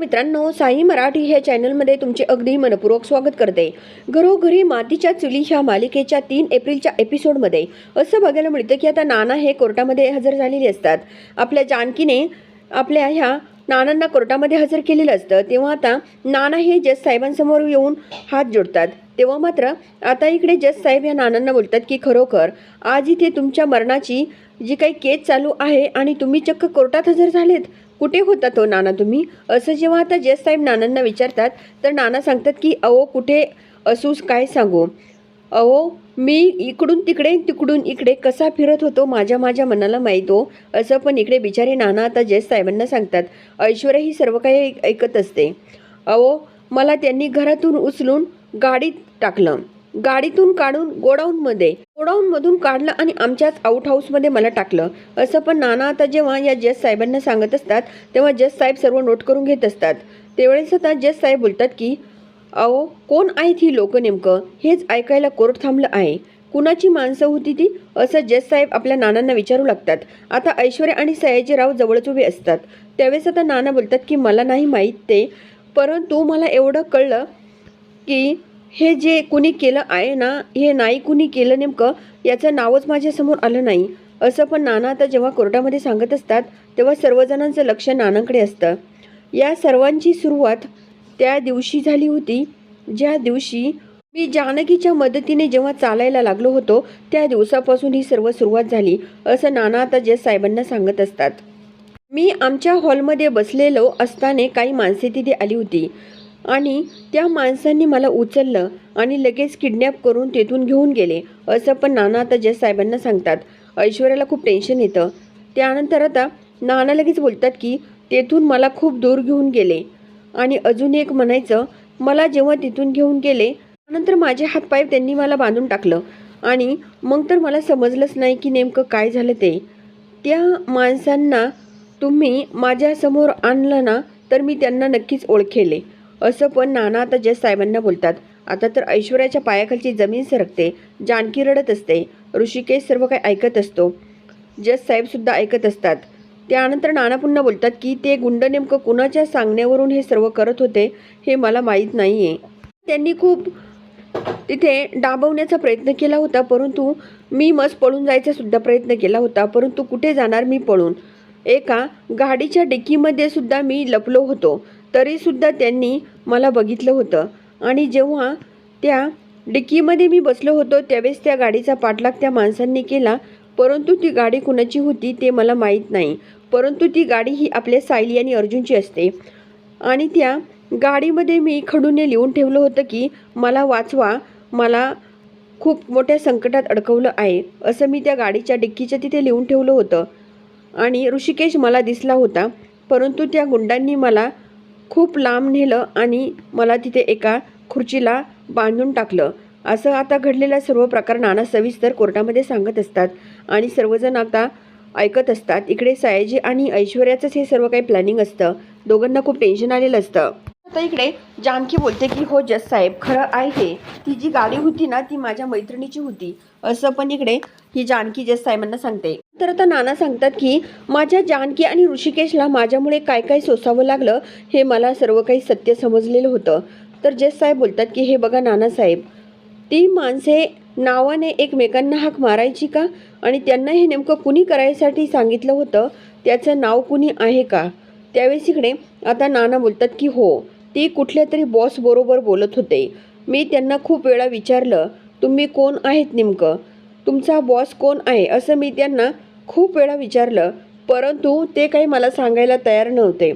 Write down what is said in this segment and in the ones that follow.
मित्रांनो साई मराठी ह्या चॅनलमध्ये तुमचे अगदी मनपूर्वक स्वागत करते. घरोघरी मातीच्या चुली ह्या मालिकेच्या तीन एप्रिलच्या एपिसोडमध्ये असं बघायला मिळतं की आता नाना हे कोर्टामध्ये हजर झालेले असतात. आपल्या जानकीने आपल्या ह्या नानांना कोर्टामध्ये हजर केलेलं असतं. तेव्हा आता नाना हे जज साहेबांसमोर येऊन हात जोडतात. तेव्हा मात्र आता इकडे जज साहेब या नानांना बोलतात की खरोखर आज इथे तुमच्या मरणाची जी काही केस चालू आहे आणि तुम्ही चक्क कोर्टात हजर झालेत? कुठे होता तो नाना तुम्ही? असं जेव्हा आता जज साहेब नानांना विचारतात तर नाना सांगतात की अहो कुठे असूस काय सांगू? अहो मी इकडून तिकडे तिकडून इकडे कसा फिरत होतो माझ्या माझ्या मनाला माहीत हो. असं पण इकडे बिचारे नाना आता जज साहेबांना सांगतात. ऐश्वर्या ही सर्व काही ऐक- ऐकत असते. अहो मला त्यांनी घरातून उचलून गाडीत टाकलं. गाडीतून काढून गोडाऊनमध्ये. गोडाऊनमधून काढलं आणि आमच्याच आउट हाऊसमध्ये मला टाकलं. असं पण नाना आता जेव्हा या जज साहेबांना सांगत असतात तेव्हा जज साहेब सर्व नोट करून घेत असतात. त्यावेळेस आता जज साहेब बोलतात की अहो कोण आहेत ही लोक नेमकं? हेच ऐकायला कोर्ट थांबलं आहे. कुणाची माणसं होती ती? असं जज साहेब आपल्या नानांना विचारू लागतात. आता ऐश्वर्या आणि सयाजीराव जवळच उभे असतात. त्यावेळेस आता नाना बोलतात की मला नाही माहीत ते. परंतु मला एवढं कळलं की हे जे कुणी केलं आहे ना हे नाही कुणी केलं नेमकं याचं नावच माझ्यासमोर आलं नाही. असं पण नाना आता जेव्हा कोर्टामध्ये सांगत असतात तेव्हा सर्वजणांचं लक्ष नानांकडे असतं. या सर्वांची सुरुवात त्या दिवशी झाली होती. ज्या दिवशी मी जानकीच्या मदतीने जेव्हा चालायला लागलो होतो त्या दिवसापासून ही सर्व सुरुवात झाली असं नाना आता जज साहेबांना सांगत असतात. मी आमच्या हॉलमध्ये बसलेलो असताना काही माणसे तिथे आली होती. आणि त्या माणसांनी मला उचललं आणि लगेच किडनॅप करून तेथून घेऊन गेले असं पण नाना आता जज साहेबांना सांगतात. ऐश्वर्याला खूप टेन्शन येतं. त्यानंतर आता नाना लगेच बोलतात की तेथून मला खूप दूर घेऊन गेले. आणि अजून एक म्हणायचं मला जेव्हा तिथून घेऊन गेले नंतर माझे हातपाय त्यांनी मला बांधून टाकलं. आणि मग तर मला समजलंच नाही की नेमकं काय झालं ते. त्या माणसांना तुम्ही माझ्यासमोर आणलं ना तर मी त्यांना नक्कीच ओळखेले. असं पण नाना आता जज साहेबांना बोलतात. आता तर ऐश्वर्याच्या पायाखालची जमीन सरकते जानकी रडत असते. ऋषिकेश सर्व काही ऐकत असतो. जज साहेबसुद्धा ऐकत असतात. त्यानंतर नाना पुन्हा बोलतात की ते गुंड नेमकं कुणाच्या सांगण्यावरून हे सर्व करत होते हे मला माहीत नाही आहे त्यांनी खूप तिथे डांबवण्याचा प्रयत्न केला होता परंतु मी मस्त पळून जायचा सुद्धा प्रयत्न केला होता परंतु कुठे जाणार मी पळून? एका गाडीच्या डिक्कीमध्ये सुद्धा मी लपलो होतो. तरीसुद्धा त्यांनी मला बघितलं होतं. आणि जेव्हा त्या डिक्कीमध्ये मी बसलो होतो त्यावेळेस त्या गाडीचा पाठलाग त्या माणसांनी केला. परंतु ती गाडी कुणाची होती ते मला माहीत नाही. परंतु ती गाडी ही आपल्या सायली आणि अर्जुनची असते. आणि त्या गाडीमध्ये मी खडूने लिहून ठेवलं होतं की मला वाचवा. मला खूप मोठ्या संकटात अडकवलं आहे. असं मी त्या गाडीच्या डिक्कीच्या तिथे लिहून ठेवलं होतं. आणि ऋषिकेश मला दिसला होता. परंतु त्या गुंडांनी मला खूप लांब नेलं आणि मला तिथे एका खुर्चीला बांधून टाकलं. असं आता घडलेला सर्व प्रकार नाना सविस्तर कोर्टामध्ये सांगत असतात आणि सर्वजण आता ऐकत असतात. इकडे सयाजी आणि ऐश्वर्याचंच हे सर्व काही प्लॅनिंग असतं. दोघांना खूप टेन्शन आलेलं असतं. आता इकडे जानकी बोलते की हो जस साहेब खरं आहे. ती जी गाडी होती ना ती माझ्या मैत्रिणीची होती. असं पण इकडे ही जानकी जस साहेबांना सांगते. तर आता नाना सांगतात की माझ्या जानकी आणि ऋषिकेशला माझ्यामुळे काय काय सोसावं लागलं हे मला सर्व काही सत्य समजलेलं होतं. तर जज साहेब बोलतात की हे बघा नानासाहेब ती माणसे नावाने एकमेकांना हाक मारायची का? आणि त्यांना हे नेमकं कुणी करायसाठी सांगितलं होतं? त्याचं नाव कुणी आहे का? त्यावेळेस इकडे आता नाना बोलतात की हो ती कुठल्या तरी बॉस बरोबर बोलत होते. मी त्यांना खूप वेळा विचारलं तुम्ही कोण आहेत नेमकं? तुमचा बॉस कोण आहे? असं मी त्यांना खूप वेळा विचारलं परंतु ते काही मला सांगायला तयार नव्हते.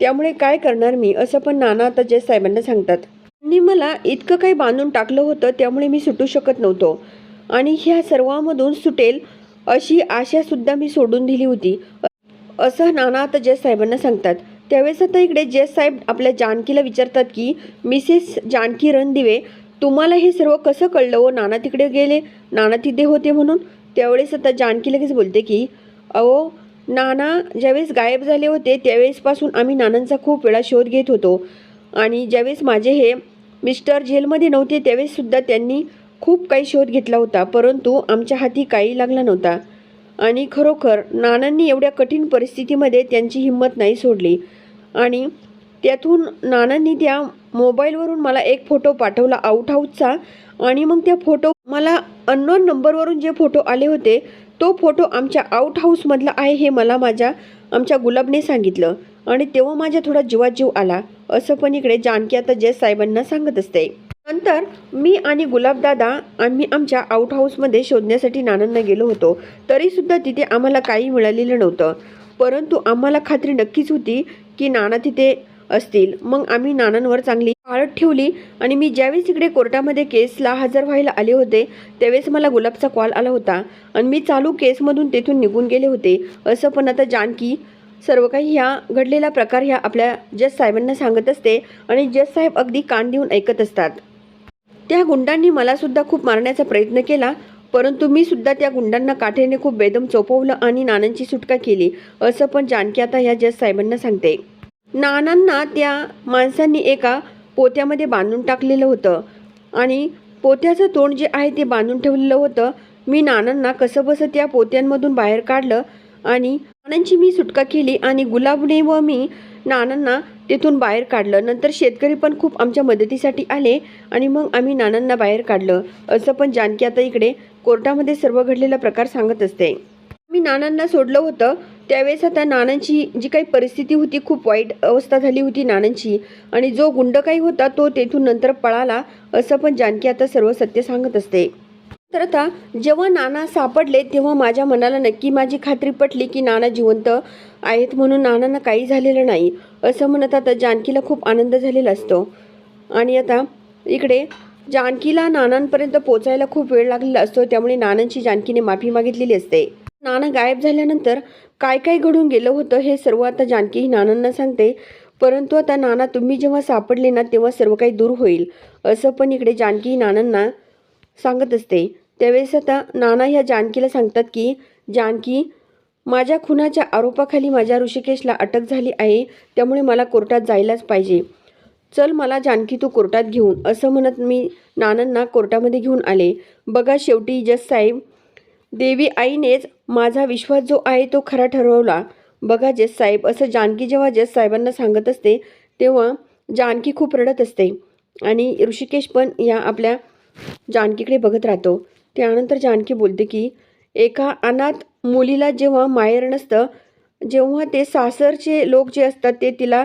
त्यामुळे काय करणार मी असं पण नाना आता जय साहेबांना सांगतात. त्यांनी मला इतकं काही बांधून टाकलं होतं त्यामुळे मी सुटू शकत नव्हतो. आणि ह्या सर्वांमधून सुटेल अशी आशासुद्धा मी सोडून दिली होती. असं नाना आता जय साहेबांना सांगतात. त्यावेळेस आता इकडे जय साहेब आपल्या जानकीला विचारतात की मिसेस जानकी रणदिवे तुम्हाला हे सर्व कसं कळलं व नाना तिकडे गेले नाना तिथे होते म्हणून? त्यावेळेस आता जानकी लगेच बोलते की अहो नाना ज्यावेळेस गायब झाले होते त्यावेळेसपासून आम्ही नानांचा खूप वेळा शोध घेत होतो. आणि ज्यावेळेस माझे हे मिस्टर जेलमध्ये नव्हते त्यावेळेससुद्धा त्यांनी खूप काही शोध घेतला होता परंतु आमच्या हाती काही लागला नव्हता. आणि खरोखर नानांनी एवढ्या कठीण परिस्थितीमध्ये त्यांची हिंमत नाही सोडली. आणि त्यातून नानांनी त्या मोबाईलवरून मला एक फोटो पाठवला आउट हाऊसचा. आणि मग त्या फोटो मला अननोन नंबरवरून जे फोटो आले होते तो फोटो आमच्या आउट हाऊसमधला आहे हे मला माझ्या आमच्या गुलाबने सांगितलं. आणि तेव्हा माझ्या थोडा जीवात जीव आला. असं पण इकडे जानकी आता जय साहेबांना सांगत असते. नंतर मी आणि गुलाबदादा आम्ही आमच्या आउट हाऊसमध्ये शोधण्यासाठी नानांना गेलो होतो. तरीसुद्धा तिथे आम्हाला काही मिळालेलं नव्हतं. परंतु आम्हाला खात्री नक्कीच होती की नाना तिथे असतील. मग आम्ही नानांवर चांगली पाळत ठेवली आणि मी ज्यावेळेस इकडे कोर्टामध्ये केसला हजर व्हायला आले होते त्यावेळेस मला गुलाबचा कॉल आला होता आणि मी चालू केसमधून तेथून निघून गेले होते. असं पण आता जानकी सर्व काही ह्या घडलेला प्रकार ह्या आपल्या जज साहेबांना सांगत असते आणि जज साहेब अगदी कान देऊन ऐकत असतात. त्या गुंडांनी मला सुद्धा खूप मारण्याचा प्रयत्न केला परंतु मी सुद्धा त्या गुंडांना काठीने खूप बेदम चोपवलं आणि नानांची सुटका केली असं पण जानकी आता ह्या जज साहेबांना सांगते. नानांना त्या माणसांनी एका पोत्यामध्ये बांधून टाकलेलं होतं. आणि पोत्याचं तोंड जे आहे ते बांधून ठेवलेलं होतं. मी नानांना कसंबसं त्या पोत्यांमधून बाहेर काढलं आणि नानांची मी सुटका केली आणि गुलाबने व मी नानांना तिथून बाहेर काढलं. नंतर शेतकरी पण खूप आमच्या मदतीसाठी आले आणि मग आम्ही नानांना बाहेर काढलं. असं पण जानकी आता इकडे कोर्टामध्ये सर्व घडलेला प्रकार सांगत असते. मी नानांना सोडलं होतं. त्यावेळेस आता नानांची जी काही परिस्थिती होती खूप वाईट अवस्था झाली होती नानांची. आणि जो गुंड काही होता तो तेथून नंतर पळाला असं पण जानकी आता सर्व सत्य सांगत असते. तर आता जेव्हा नाना सापडले तेव्हा माझ्या मनाला नक्की माझी खात्री पटली की नाना जिवंत आहेत म्हणून नानांना काही झालेलं नाही असं म्हणत आता जानकीला खूप आनंद झालेला असतो. आणि आता इकडे जानकीला नानांपर्यंत पोचायला खूप वेळ लागलेला असतो त्यामुळे नानांची जानकीने माफी मागितलेली असते. नाना गायब झाल्यानंतर काय काय घडून गेलं होतं हे सर्व आता जानकी ही नानांना सांगते. परंतु आता नाना तुम्ही जेव्हा सापडले ना तेव्हा सर्व काही दूर होईल असं पण इकडे जानकी ही नानांना सांगत असते. त्यावेळेस आता नाना ह्या जानकीला सांगतात की जानकी माझ्या खुनाच्या आरोपाखाली माझ्या ऋषिकेशला अटक झाली आहे त्यामुळे मला कोर्टात जायलाच पाहिजे. चल मला जानकी तू कोर्टात घेऊन असं म्हणत मी नानांना कोर्टामध्ये घेऊन आले. बघा शेवटी जज साहेब देवी आईनेच माझा विश्वास जो आहे तो खरा ठरवला. बघा जस साहेब असं जानकी जेव्हा जस साहेबांना सांगत असते तेव्हा जानकी खूप रडत असते. आणि ऋषिकेश पण या आपल्या जानकीकडे बघत राहतो. त्यानंतर जानकी बोलते की एका अनाथ मुलीला जेव्हा माहेर नसतं जेव्हा ते सासरचे लोक जे असतात ते तिला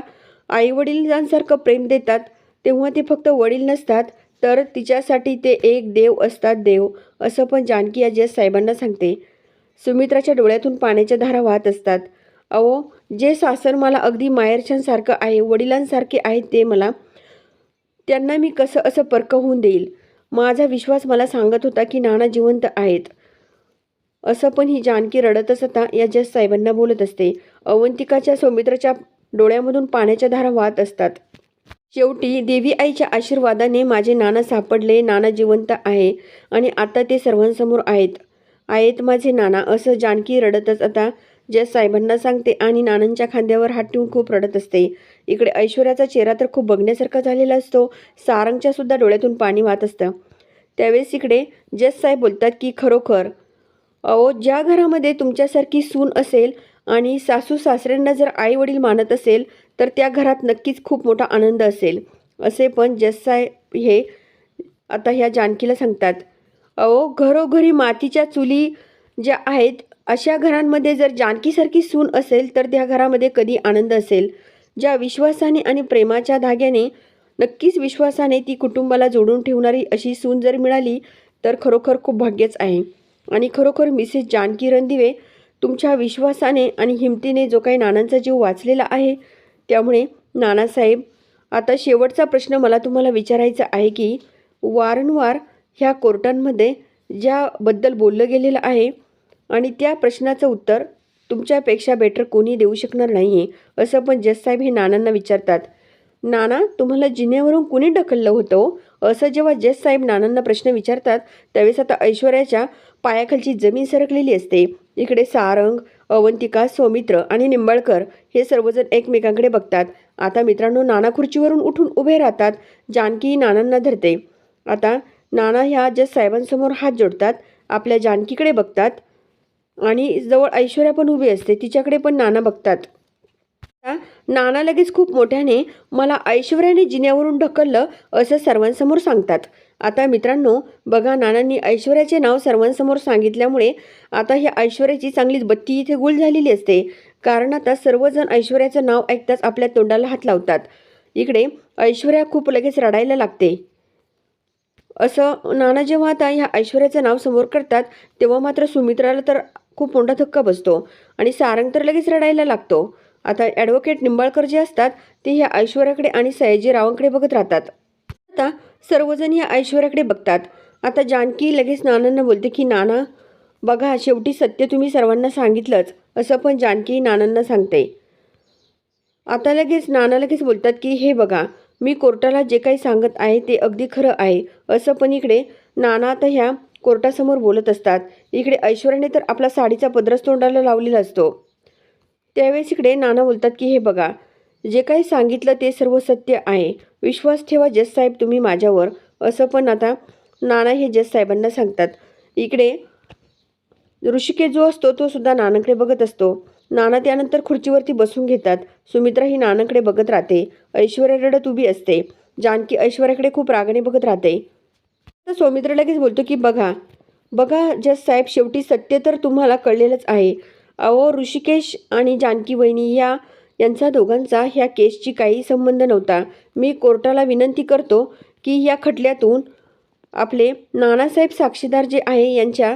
आईवडिलांसारखं प्रेम देतात तेव्हा ते फक्त वडील नसतात तर तिच्यासाठी ते एक देव असतात देव असं पण जानकी या साहेबांना सांगते. सुमित्राच्या डोळ्यातून पाण्याच्या धारा वाहत असतात. अहो जे सासर मला अगदी माहेरच्यांसारखं आहे वडिलांसारखे आहेत ते मला त्यांना मी कसं असं परक होऊन देईल? माझा विश्वास मला सांगत होता की नाना जिवंत आहेत. असं पण ही जानकी रडत असता या जज साहेबांना बोलत असते. अवंतिकाच्या सौमित्राच्या डोळ्यामधून पाण्याच्या धारा वाहत असतात. शेवटी देवी आईच्या आशीर्वादाने माझे नाना सापडले. नाना जिवंत आहे आणि आता ते सर्वांसमोर आहेत. आहेत माझे नाना. असं जानकी रडतच आता. जस साहेबांना सांगते आणि नानांच्या खांद्यावर हात ठेवून खूप रडत असते. इकडे ऐश्वर्याचा चेहरा तर खूप बघण्यासारखा झालेला असतो. सारंगच्या सुद्धा डोळ्यातून पाणी वाहत असतं. त्यावेळेस इकडे जस साहेब बोलतात की खरोखर अहो ज्या घरामध्ये तुमच्यासारखी सून असेल आणि सासू सासऱ्यांना जर आई वडील मानत असेल तर त्या घरात नक्कीच खूप मोठा आनंद असेल. असे पण जज हे आता ह्या जानकीला सांगतात. अहो घरोघरी मातीच्या चुली ज्या आहेत अशा घरांमध्ये जर जानकीसारखी सून असेल तर त्या घरामध्ये कधी आनंद असेल. ज्या विश्वासाने आणि प्रेमाच्या धाग्याने नक्कीच विश्वासाने ती कुटुंबाला जोडून ठेवणारी अशी सून जर मिळाली तर खरोखर खूप भाग्यच आहे. आणि खरोखर मिसेस जानकी रणदिवे तुमच्या विश्वासाने आणि हिमतीने जो काही नानांचा जीव वाचलेला आहे त्यामुळे नानासाहेब आता शेवटचा प्रश्न मला तुम्हाला विचारायचा आहे की वारंवार ह्या कोर्टांमध्ये ज्याबद्दल बोललं गेलेलं आहे आणि त्या प्रश्नाचं उत्तर तुमच्यापेक्षा बेटर कोणी देऊ शकणार नाही आहे असं पण जससाहेब हे नानांना विचारतात. नाना तुम्हाला जिन्यावरून कुणी ढकललं होतं? असं जेव्हा जस साहेब नानांना प्रश्न विचारतात त्यावेळेस आता ऐश्वर्याच्या पायाखालची जमीन सरकलेली असते. इकडे सारंग अवंतिका सौमित्र आणि निंबाळकर हे सर्वजण एकमेकांकडे बघतात. आता मित्रांनो नाना खुर्चीवरून उठून उभे राहतात. जानकी नानांना धरते. आता नाना ह्या जज साहेबांसमोर हात जोडतात आपल्या जानकीकडे बघतात आणि जवळ ऐश्वर्या पण उभी असते तिच्याकडे पण नाना बघतात. आता नाना लगेच खूप मोठ्याने मला ऐश्वर्याने जिन्यावरून ढकललं असं सर्वांसमोर सांगतात. आता मित्रांनो बघा नानांनी ऐश्वर्याचे नाव सर्वांसमोर सांगितल्यामुळे आता ह्या ऐश्वर्याची चांगलीच बत्ती इथे गुल झालेली असते. कारण आता सर्वजण ऐश्वर्याचं नाव ऐकताच आपल्या तोंडाला हात लावतात. इकडे ऐश्वर्या खूप लगेच रडायला लागते. असं नाना जेव्हा आता ह्या ऐश्वर्याचं नाव समोर करतात तेव्हा मात्र सुमित्राला तर खूप मोठा धक्का बसतो आणि सारंग तर लगेच रडायला लागतो. आता ॲडव्होकेट निंबाळकर जे असतात ते ह्या ऐश्वर्याकडे आणि सयाजीरावांकडे बघत राहतात. आता सर्वजण या ऐश्वर्याकडे बघतात. आता जानकी लगेच नानांना बोलते की नाना बघा शेवटी सत्य तुम्ही सर्वांना सांगितलंच. असं पण जानकी नानांना सांगते. आता लगेच नाना लगेच बोलतात की हे बघा मी कोर्टाला जे काही सांगत आहे ते अगदी खरं आहे. असं पण इकडे नाना आता ह्या कोर्टासमोर बोलत असतात. इकडे ऐश्वर्याने तर आपला साडीचा पदरस तोंडाला लावलेला असतो. त्यावेळेस इकडे नाना बोलतात की हे बघा जे काही सांगितलं ते सर्व सत्य आहे. विश्वास ठेवा जज साहेब तुम्ही माझ्यावर. असं पण आता नाना हे जज साहेबांना सांगतात. इकडे ऋषिकेश जो असतो तो सुद्धा नानाकडे बघत असतो. नाना त्यानंतर खुर्चीवरती बसून घेतात. सुमित्रा ही नानाकडे बघत राहते. ऐश्वर्या रडत उभी असते. जानकी ऐश्वर्याकडे खूप रागाने बघत राहते. तर सौमित्र लगेच बोलतो की बघा बघा जस साहेब शेवटी सत्य तर तुम्हाला कळलेलंच आहे. अहो ऋषिकेश आणि जानकी वहिनी या यांचा दोघांचा ह्या केसची काही संबंध नव्हता. मी कोर्टाला विनंती करतो की या खटल्यातून आपले नानासाहेब साक्षीदार जे आहे यांच्या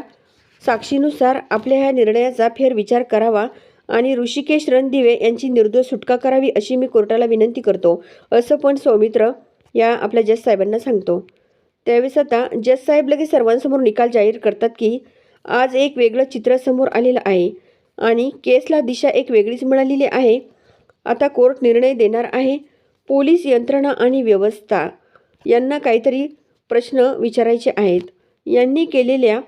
साक्षीनुसार आपल्या ह्या निर्णयाचा फेरविचार करावा आणि ऋषिकेश रणदिवे यांची निर्दोष सुटका करावी अशी मी कोर्टाला विनंती करतो. असं पण सौमित्र या आपल्या जज साहेबांना सांगतो. त्यावेळेस आता जज साहेब लगेच सर्वांसमोर निकाल जाहीर करतात की आज एक वेगळं चित्र समोर आलेलं आहे आणि केसला दिशा एक वेगळीच मिळालेली आहे. आता कोर्ट निर्णय देणार आहे. पोलीस यंत्रणा आणि व्यवस्था यांना काहीतरी प्रश्न विचारायचे आहेत. यांनी केलेल्या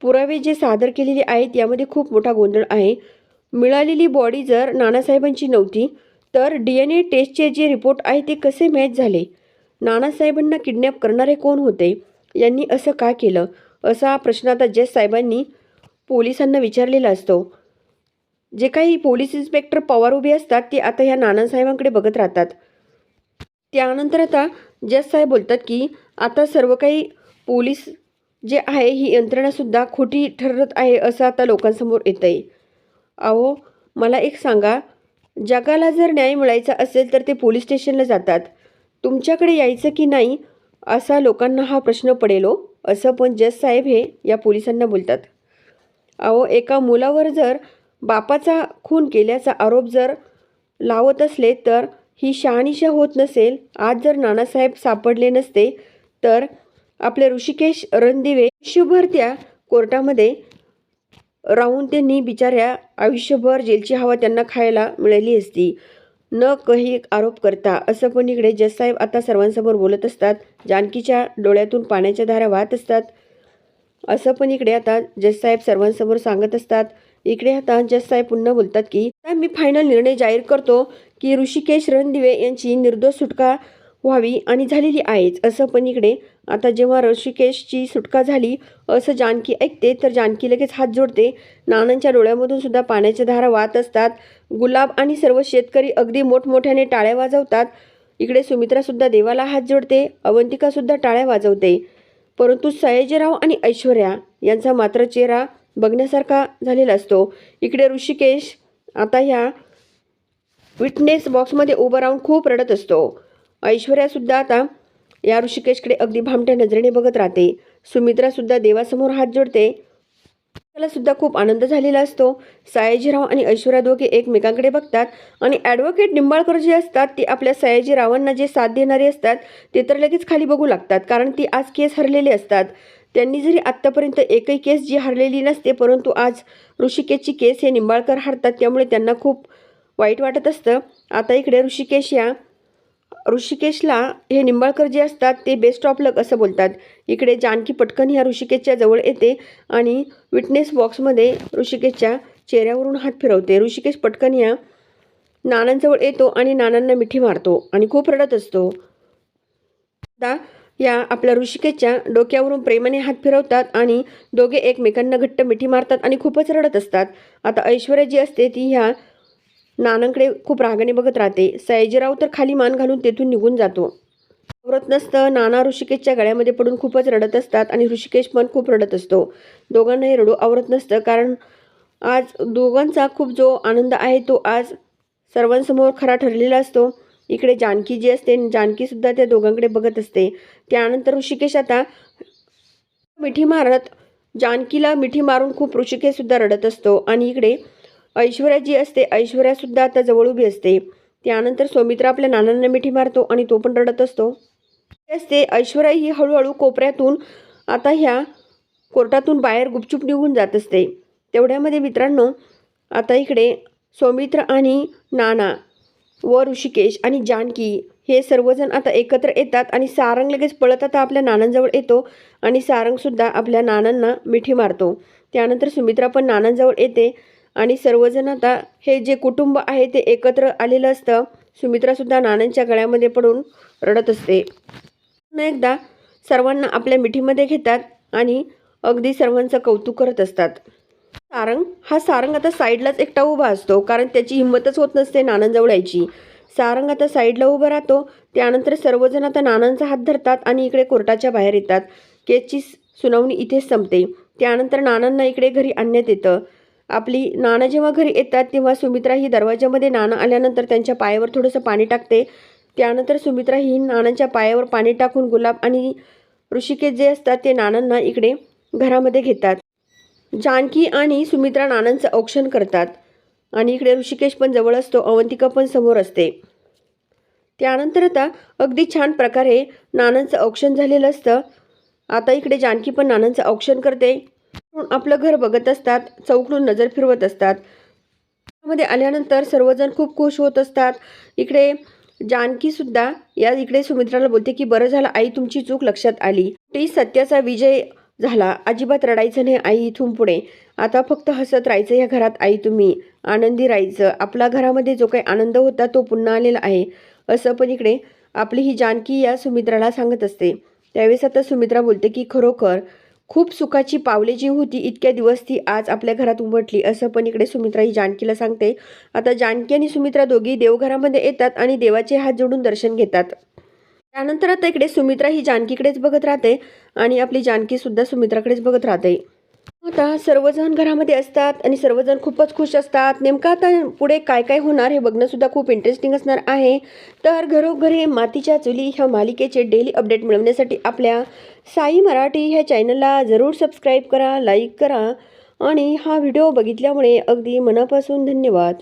पुरावे जे सादर केलेले आहेत यामध्ये खूप मोठा गोंधळ आहे. मिळालेली बॉडी जर नानासाहेबांची नव्हती तर डी एन ए टेस्टचे जे रिपोर्ट आहे ते कसे मॅच झाले? नानासाहेबांना किडनॅप करणारे कोण होते? यांनी असं का केलं? असा प्रश्न आता जज साहेबांनी पोलिसांना विचारलेला असतो. जे काही पोलीस इन्स्पेक्टर पवार उभे असतात ते आता ह्या नानासाहेबांकडे बघत राहतात. त्यानंतर आता जस साहेब बोलतात की आता सर्व काही पोलीस जे आहे ही यंत्रणासुद्धा खोटी ठरत आहे असं आता लोकांसमोर येतं आहे अहो मला एक सांगा जगाला जर न्याय मिळायचा असेल तर ते पोलीस स्टेशनला जातात. तुमच्याकडे यायचं की नाही असा लोकांना हा प्रश्न पडेलो असं पण जज साहेब हे या पोलिसांना बोलतात. अहो एका मुलावर जर बापाचा खून केल्याचा आरोप जर लावत असले तर ही शहानिशा होत नसेल. आज जर नानासाहेब सापडले नसते तर आपले ऋषिकेश रणदिवे आयुष्यभर त्या कोर्टामध्ये राहून त्यांनी बिचाऱ्या आयुष्यभर जेलची हवा त्यांना खायला मिळाली असती. न काही आरोप करता असं पण इकडे जज साहेब आता सर्वांसमोर बोलत असतात. जानकीच्या डोळ्यातून पाण्याच्या धारा वाहत असतात. असं पण इकडे आता जससाहेब सर्वांसमोर सांगत असतात. इकडे आता जज साहेब पुन्हा बोलतात की "आता मी फायनल निर्णय जाहीर करतो की ऋषिकेश रणदिवे यांची निर्दोष सुटका व्हावी आणि झालेली आहेच. असं पण इकडे आता जेव्हा ऋषिकेशची सुटका झाली असं जानकी ऐकते तर जानकी लगेच हात जोडते. नानांच्या डोळ्यामधून सुद्धा पाण्याच्या धारा वाहत असतात. गुलाब आणि सर्व शेतकरी अगदी मोठमोठ्याने टाळ्या वाजवतात. इकडे सुमित्रासुद्धा देवाला हात जोडते अवंतिकासुद्धा टाळ्या वाजवते. परंतु सयाजीराव आणि ऐश्वर्या यांचा मात्र चेहरा बघण्यासारखा झालेला असतो. इकडे ऋषिकेश आता ह्या विटनेस बॉक्समध्ये उभं राहून खूप रडत असतो. ऐश्वर्यासुद्धा आता या ऋषिकेशकडे अगदी भामट्या नजरेने बघत राहते. सुमित्रासुद्धा देवासमोर हात जोडते. त्याला सुद्धा खूप आनंद झालेला असतो. सयाजीराव आणि ऐश्वर्या दोघे एकमेकांकडे बघतात आणि ॲडव्होकेट निंबाळकर जे असतात ते आपल्या सयाजीरावांना जे साथ देणारे असतात ते तर लगेच खाली बघू लागतात कारण ती आज केस हरलेले असतात. त्यांनी जरी आत्तापर्यंत एकही केस जी हरलेली नसते परंतु आज ऋषिकेशची केस हे निंबाळकर हरतात त्यामुळे त्यांना खूप वाईट वाटत असतं. आता इकडे ऋषिकेश या ऋषिकेशला हे निंबाळकर जे असतात ते बेस्ट ऑफ लक असं बोलतात. इकडे जानकी पटकन ह्या ऋषिकेशच्या जवळ येते आणि विटनेस बॉक्समध्ये ऋषिकेशच्या चेहऱ्यावरून हात फिरवते. ऋषिकेश पटकन या नानांजवळ येतो आणि नानांना मिठी मारतो आणि खूप रडत असतो. आता या आपल्या ऋषिकेशच्या डोक्यावरून प्रेमाने हात फिरवतात आणि दोघे एकमेकांना घट्ट मिठी मारतात आणि खूपच रडत असतात. आता ऐश्वर्या जी असते ती ह्या नानांकडे खूप रागाने बघत राहते. सयाजीराव तर खाली मान घालून तेथून निघून जातो. आवरत नसतं नाना ऋषिकेशच्या गळ्यामध्ये पडून खूपच रडत असतात आणि ऋषिकेश पण खूप रडत असतो. दोघांनाही रडू आवरत नसतं कारण आज दोघांचा खूप जो आनंद आहे तो आज सर्वांसमोर खरा ठरलेला असतो. इकडे जानकी जी असते जानकीसुद्धा त्या दोघांकडे बघत असते. त्यानंतर ऋषिकेश आता मिठी मारत जानकीला मिठी मारून खूप ऋषिकेशसुद्धा रडत असतो. आणि इकडे ऐश्वर्या जी असते ऐश्वर्यासुद्धा आता जवळ उभी असते. त्यानंतर सौमित्र आपल्या नानांना मिठी मारतो आणि तो पण रडत असतो. असते ऐश्वर्या ही हळूहळू कोपऱ्यातून आता ह्या कोर्टातून बाहेर गुपचूप निघून जात असते. तेवढ्यामध्ये मित्रांनो आता इकडे सौमित्र आणि नाना व ऋषिकेश आणि जानकी हे सर्वजण आता एकत्र येतात आणि सारंग लगेच पळत आता आपल्या नानांजवळ येतो आणि सारंगसुद्धा आपल्या नानांना मिठी मारतो. त्यानंतर सुमित्रा पण नानांजवळ येते आणि सर्वजण आता हे जे कुटुंब आहे ते एकत्र आलेलं असतं. सुमित्रासुद्धा नानांच्या गळ्यामध्ये पडून रडत असते. पुन्हा एकदा सर्वांना आपल्या मिठीमध्ये घेतात आणि अगदी सर्वांचं कौतुक करत असतात. सारंग हा सारंग आता साईडलाच एकटा उभा असतो कारण त्याची हिंमतच होत नसते नानांजवळ यायची. सारंग आता साईडला उभा राहतो त्यानंतर सर्वजण आता नानांचा हात धरतात आणि इकडे कोर्टाच्या बाहेर येतात. केसची सुनावणी इथेच संपते. त्यानंतर नानांना इकडे घरी आणण्यात येतं. आपली नाना जेव्हा घरी येतात तेव्हा सुमित्रा ही दरवाजामध्ये नाना आल्यानंतर त्यांच्या पायावर थोडंसं पाणी टाकते. त्यानंतर सुमित्रा ही नानांच्या पायावर पाणी टाकून गुलाब आणि ऋषिकेश जे असतात ते नानांना इकडे घरामध्ये घेतात. जानकी आणि सुमित्रा नानांचं औक्षण करतात. आणि इकडे ऋषिकेश पण जवळ असतो अवंतिका पण समोर असते. त्यानंतर आता अगदी छान प्रकारे नानांचं औक्षण झालेलं असतं. आता इकडे जानकी पण नानांचं औक्षण करते. आपलं घर बघत असतात चौकडून नजर फिरवत असतात. मध्ये आल्यानंतर सर्वजण खूप खुश होत असतात. इकडे जानकीसुद्धा या इकडे सुमित्राला बोलते की बरं झालं आई तुमची चूक लक्षात आली. ती सत्याचा विजय झाला. अजिबात रडायचं नाही आई इथून पुढे. आता फक्त हसत राहायचं या घरात आई तुम्ही. आनंदी राहायचं. आपला घरामध्ये जो काही आनंद होता तो पुन्हा आलेला आहे. असं पण इकडे आपली ही जानकी या सुमित्राला सांगत असते. त्यावेळेस आता सुमित्रा बोलते की खरोखर खूप सुखाची पावले जी होती इतक्या दिवस ती आज आपल्या घरात उमटली. असं पण इकडे सुमित्रा ही जानकीला सांगते. आता जानकी आणि सुमित्रा दोघी देवघरामध्ये येतात आणि देवाचे हात जोडून दर्शन घेतात. त्यानंतर आता इकडे सुमित्रा ही जानकीकडेच बघत राहते आणि आपली जानकी सुद्धा सुमित्राकडेच बघत राहते. आता सर्वजण घरामध्ये असतात आणि सर्वजण खूपच खुश असतात. नेमकं आता पुढे काय काय होणार हे बघणंसुद्धा खूप इंटरेस्टिंग असणार आहे. तर घरोघरी मातीच्या चुली ह्या मालिकेचे डेली अपडेट मिळवण्यासाठी आपल्या साई मराठी ह्या चॅनलला जरूर सबस्क्राईब करा लाईक करा आणि हा व्हिडिओ बघितल्यामुळे अगदी मनापासून धन्यवाद.